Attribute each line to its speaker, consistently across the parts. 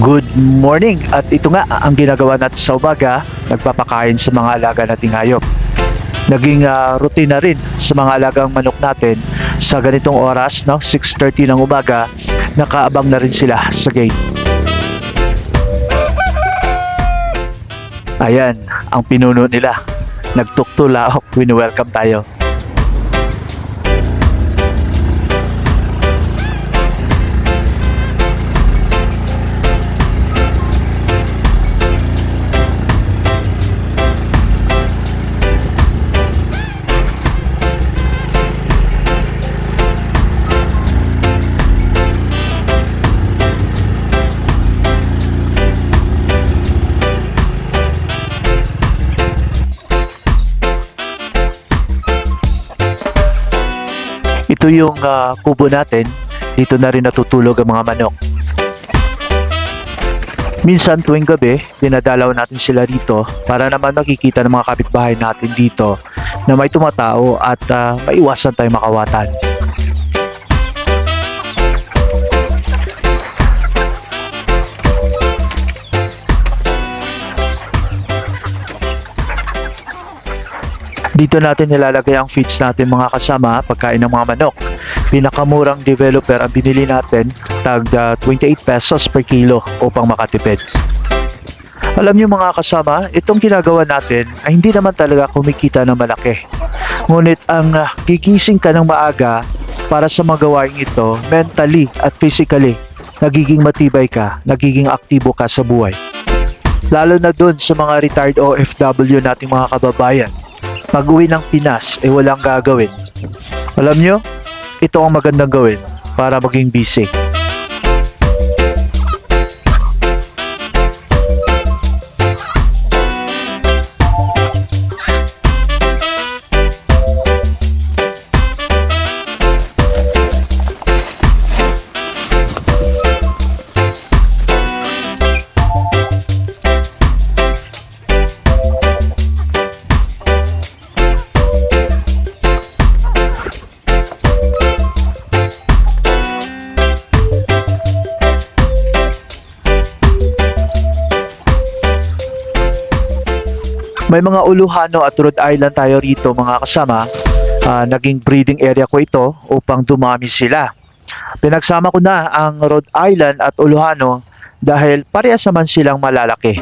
Speaker 1: Good morning! At ito nga ang ginagawa natin sa umaga, nagpapakain sa mga alaga nating hayop. Naging ah, routine na rin sa mga alagang manok natin sa ganitong oras, no? 6.30 ng umaga, nakaabang na rin sila sa gate. Ayan, ang pinuno nila. Nagtuktulaok, wini-welcome tayo. Ito yung ah, kubo natin. Dito na rin natutulog ang mga manok. Minsan tuwing gabi, dinadalaw natin sila rito para naman makikita ng mga kapitbahay natin dito na may tumatao at ah, maiwasan tayong makawatan. Dito natin nilalagay ang feeds natin mga kasama, pagkain ng mga manok. Pinakamurang developer ang binili natin, tag ah, 28 pesos per kilo upang makatipid. Alam niyo mga kasama, itong ginagawa natin ay hindi naman talaga kumikita ng malaki. Ngunit ang ah, gigising ka ng maaga para sa mga gawain ito, mentally at physically, nagiging matibay ka, nagiging aktibo ka sa buhay. Lalo na dun sa mga retired OFW nating mga kababayan pag uwi ng Pinas, eh walang gagawin. Alam nyo, ito ang magandang gawin para maging busy. May mga Uluhano at Rhode Island tayo rito mga kasama. Ah, naging breeding area ko ito upang dumami sila. Pinagsama ko na ang Rhode Island at Uluhano dahil parehas naman silang malalaki.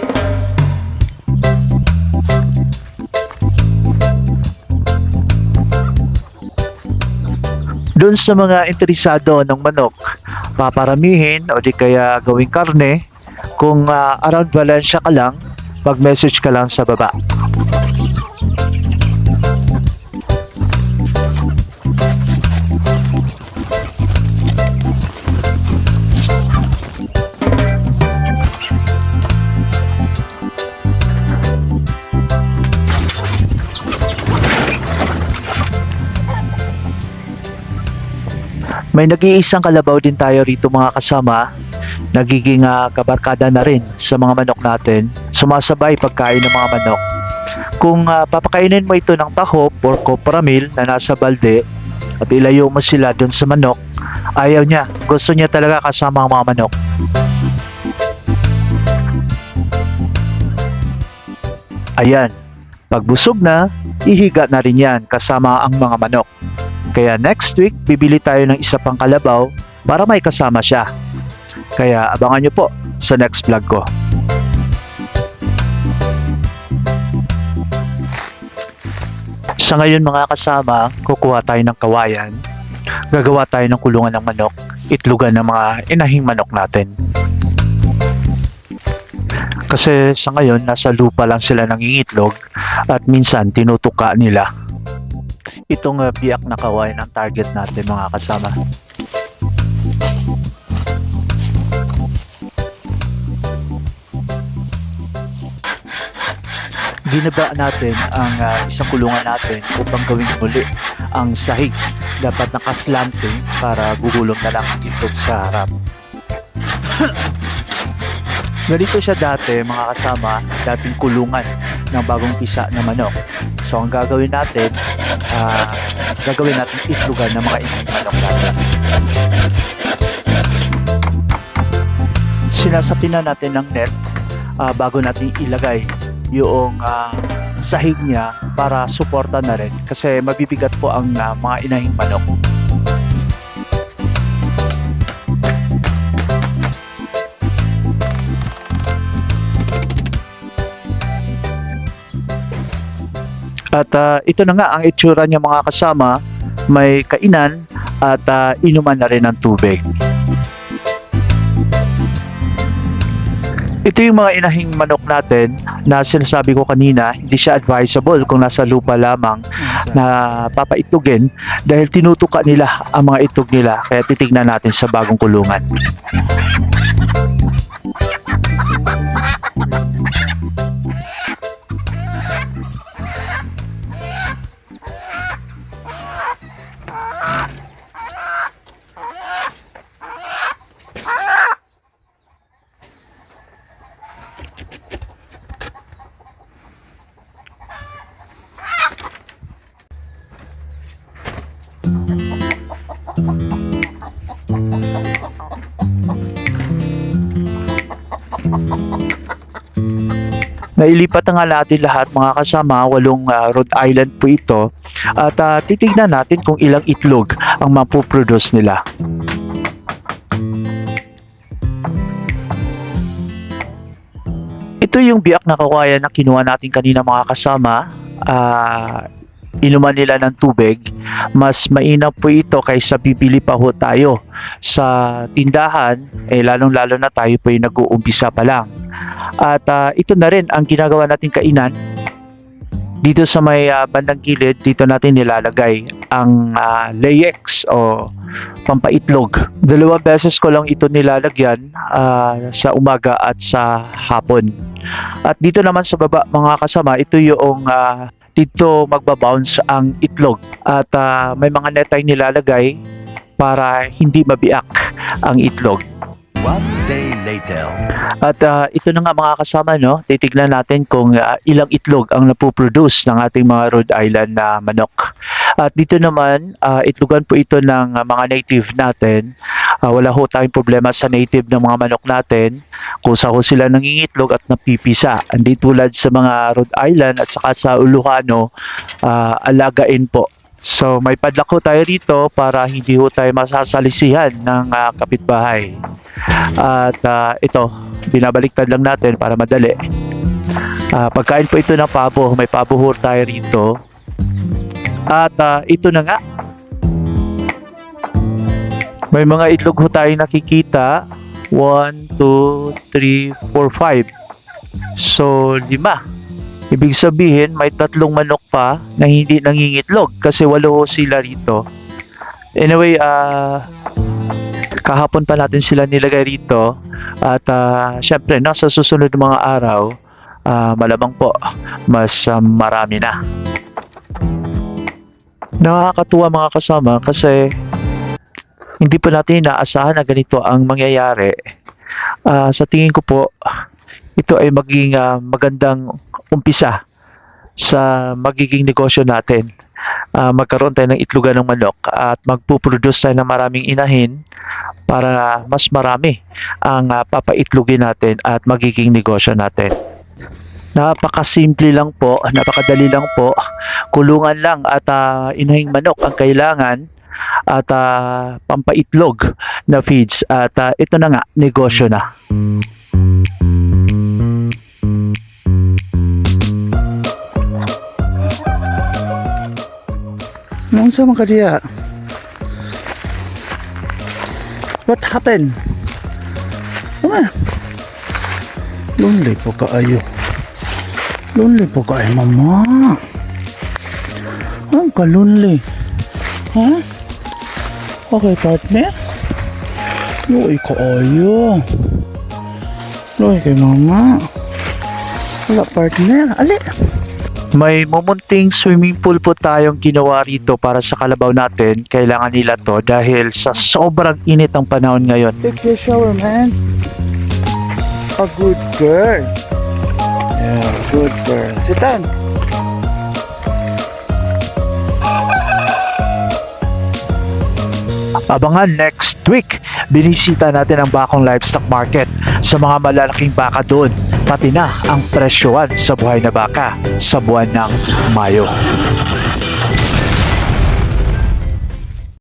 Speaker 1: Doon sa mga interesado ng manok, paparamihin o di kaya gawing karne, kung ah, around Valencia ka lang, mag-message ka lang sa baba. May nag-iisang kalabaw din tayo rito mga kasama. Nagiging ah, kabarkada na rin sa mga manok natin. Sumasabay pagkain ng mga manok. Kung ah, papakainin mo ito ng tahop or copramil na nasa balde at ilayo mo sila doon sa manok, ayaw niya. Gusto niya talaga kasama ang mga manok. Ayan, pag busog na, ihiga na rin yan kasama ang mga manok. Kaya next week, bibili tayo ng isa pang kalabaw para may kasama siya. Kaya abangan nyo po sa next vlog ko. Sa ngayon mga kasama, kukuha tayo ng kawayan. Gagawa tayo ng kulungan ng manok, itlugan ng mga inahing manok natin. Kasi sa ngayon, nasa lupa lang sila nangingitlog at minsan tinutuka nila itong uh, biyak na kawain ang target natin mga kasama. Ginaba natin ang uh, isang kulungan natin upang gawing muli ang sahig. Dapat nakaslanting para gugulong na lang ang itlog sa harap. Ganito siya dati mga kasama, dating kulungan ng bagong pisa na manok. So ang gagawin natin, ah, gagawin natin itlugan ng mga manok natin. Sinasapin na natin ng net ah, bago natin ilagay yung ah, sahig niya para suporta na rin kasi mabibigat po ang ah, mga inahing manok. At ah, ito na nga ang itsura niya mga kasama, may kainan at ah, inuman na rin ng tubig. Ito yung mga inahing manok natin na sinasabi ko kanina, hindi siya advisable kung nasa lupa lamang na papaitugin dahil tinutuka nila ang mga itog nila kaya titignan natin sa bagong kulungan. Nailipat na nga natin lahat mga kasama, walong ah, Rhode Island po ito at ah, titignan natin kung ilang itlog ang mapuproduce nila. Ito yung biak na kawayan na kinuha natin kanina mga kasama. Ah, inuman nila ng tubig. Mas mainam po ito kaysa bibili pa ho tayo sa tindahan. Eh, lalong-lalo na tayo po yung nag-uumpisa pa lang. At ah, ito na rin ang ginagawa nating kainan. Dito sa may ah, bandang gilid, dito natin nilalagay ang ah, layex o pampaitlog. Dalawang beses ko lang ito nilalagyan ah, sa umaga at sa hapon. At dito naman sa baba mga kasama, ito yung ah, dito magbabounce ang itlog. At ah, may mga net tayong nilalagay para hindi mabiak ang itlog.
Speaker 2: One day later.
Speaker 1: At ah, ito na nga mga kasama, no? titignan natin kung ah, ilang itlog ang napoproduce ng ating mga Rhode Island na manok. At dito naman, ah, itlogan po ito ng ah, mga native natin. Ah, wala ho tayong problema sa native ng mga manok natin. Kusa ho sila nangingitlog at napipisa. Hindi tulad sa mga Rhode Island at saka sa Ilocano, ah, alagain po. So may padlock ho tayo dito para hindi ho tayo masasalisihan ng ah, kapitbahay. At ah, ito, binabaliktad lang natin para madali. Ah, pagkain po ito ng pabo, may pabo tayo rito. At ah, ito na nga. May mga itlog ho tayo nakikita. 1, 2, 3, 4, 5. So, lima. Ibig sabihin, may tatlong manok pa na hindi nangingitlog kasi walo ho sila rito. Anyway, ah kahapon pa natin sila nilagay rito at ah, syempre no, sa susunod mga araw ah, malamang po mas ah, marami na. Nakakatuwa mga kasama kasi hindi pa natin inaasahan na ganito ang mangyayari. Ah, sa tingin ko po, ito ay maging ah, magandang umpisa sa magiging negosyo natin. Ah, magkaroon tayo ng itlogan ng manok at magpuproduce tayo ng maraming inahin para mas marami ang ah, papaitlogin natin at magiging negosyo natin. Napakasimple lang po, napakadali lang po. Kulungan lang at ah, inahing manok ang kailangan at ah, pampaitlog na feeds at ah, ito na nga negosyo na.
Speaker 3: Nung sa mga diya? What happened? Ano? Lonely po kaayo. Lonely po kaayo, mama. Ang ka lonely. Okay, partner? Loy kaayo. Loy kay mama. Wala partner. Ali.
Speaker 1: May mumunting swimming pool po tayong ginawa rito para sa kalabaw natin. Kailangan nila to dahil sa sobrang init ang panahon ngayon.
Speaker 3: Take your shower, man. A good girl. Yeah, good girl. Sit down.
Speaker 1: Abangan next week, binisita natin ang Bakong Livestock Market sa mga malalaking baka doon, pati na ang presyohan sa buhay na baka sa buwan ng Mayo.